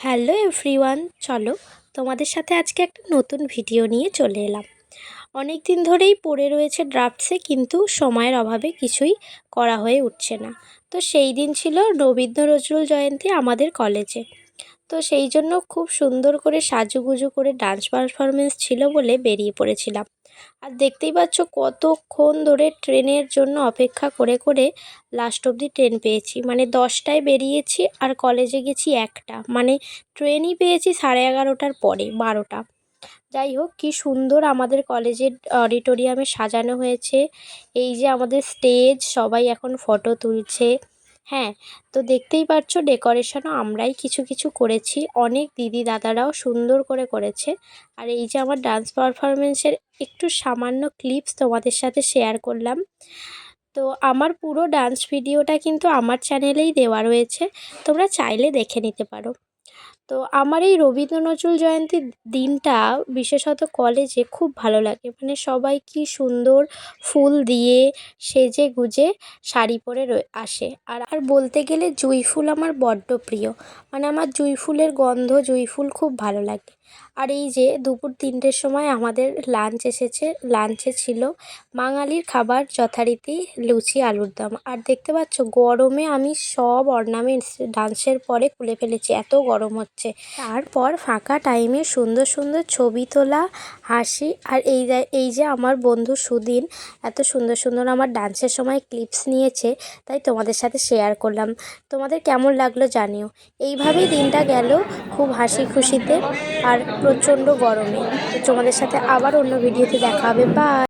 Hello everyone, চলো তোমাদের সাথে আজকে একটা নতুন ভিডিও নিয়ে চলে এলাম। অনেক দিন ধরেই পড়ে রয়েছে ড্রাফটসে, কিন্তু সময়ের অভাবে কিছুই করা হয়ে উঠছে না। তো সেই দিন ছিল রবীন্দ্র নজরুল জয়ন্তী আমাদের কলেজে। তো সেই জন্য খুব সুন্দর করে সাজুগুজু করে ডান্স পারফরমেন্স ছিল বলে বেরিয়ে পড়েছিলাম। আর দেখতেই পাচ্ছ কতক্ষণ ধরে ট্রেনের জন্য অপেক্ষা করে করে লাস্ট অবধি ট্রেন পেয়েছি। মানে দশটায় বেরিয়েছি আর কলেজে গেছি একটা। মানে ট্রেনই পেয়েছি সাড়ে এগারোটার পরে, বারোটা। যাই হোক, কী সুন্দর আমাদের কলেজের অডিটোরিয়ামে সাজানো হয়েছে। এই যে আমাদের স্টেজ সবাই এখন ফটো তুলছে। হ্যাঁ তো দেখতেই পাচ্ছ ডেকোরেশনও আমরাই কিছু কিছু করেছি। অনেক দিদি দাদারাও সুন্দর করে করেছে। আর এই যে আমার ডান্স পারফরমেন্সের একটু সামান্য ক্লিপস তোমাদের সাথে শেয়ার করলাম। তো আমার পুরো ডান্স ভিডিওটা কিন্তু আমার চ্যানেলেই দেওয়া রয়েছে। তোমরা চাইলে দেখে নিতে পারো। তো আমার এই রবীন্দ্র নজরুল জয়ন্তীর দিনটা বিশেষত কলেজে খুব ভালো লাগে। মানে সবাই কি সুন্দর ফুল দিয়ে সেজে গুজে শাড়ি পরে আসে। আর আর বলতে গেলে জুঁই ফুল আমার বড্ড প্রিয়। মানে আমার জুঁই ফুলের গন্ধ, জুঁই ফুল খুব ভালো লাগে। আর এই যে দুপুর তিনটের সময় আমাদের লাঞ্চ এসেছে, লাঞ্চে ছিল বাঙালির খাবার যথারীতি লুচি, আলুর দম। আর দেখতে পাচ্ছ গরমে আমি সব অর্নামেন্টস ডান্সের পরে খুলে ফেলেছি, এত গরম। হচ্ছে। তারপর ফাঁকা টাইমে সুন্দর সুন্দর ছবি তোলা, হাসি আর এই এই যে আমার বন্ধু সুদিন এত সুন্দর সুন্দর আমার ডান্সের সময় ক্লিপস নিয়েছে, তাই তোমাদের সাথে শেয়ার করলাম। তোমাদের কেমন লাগল জানিও। এইভাবেই দিনটা গেল খুব হাসি খুশিতে আর প্রচণ্ড গরমে। তোমাদের সাথে আবার অন্য ভিডিওতে দেখা হবে। বা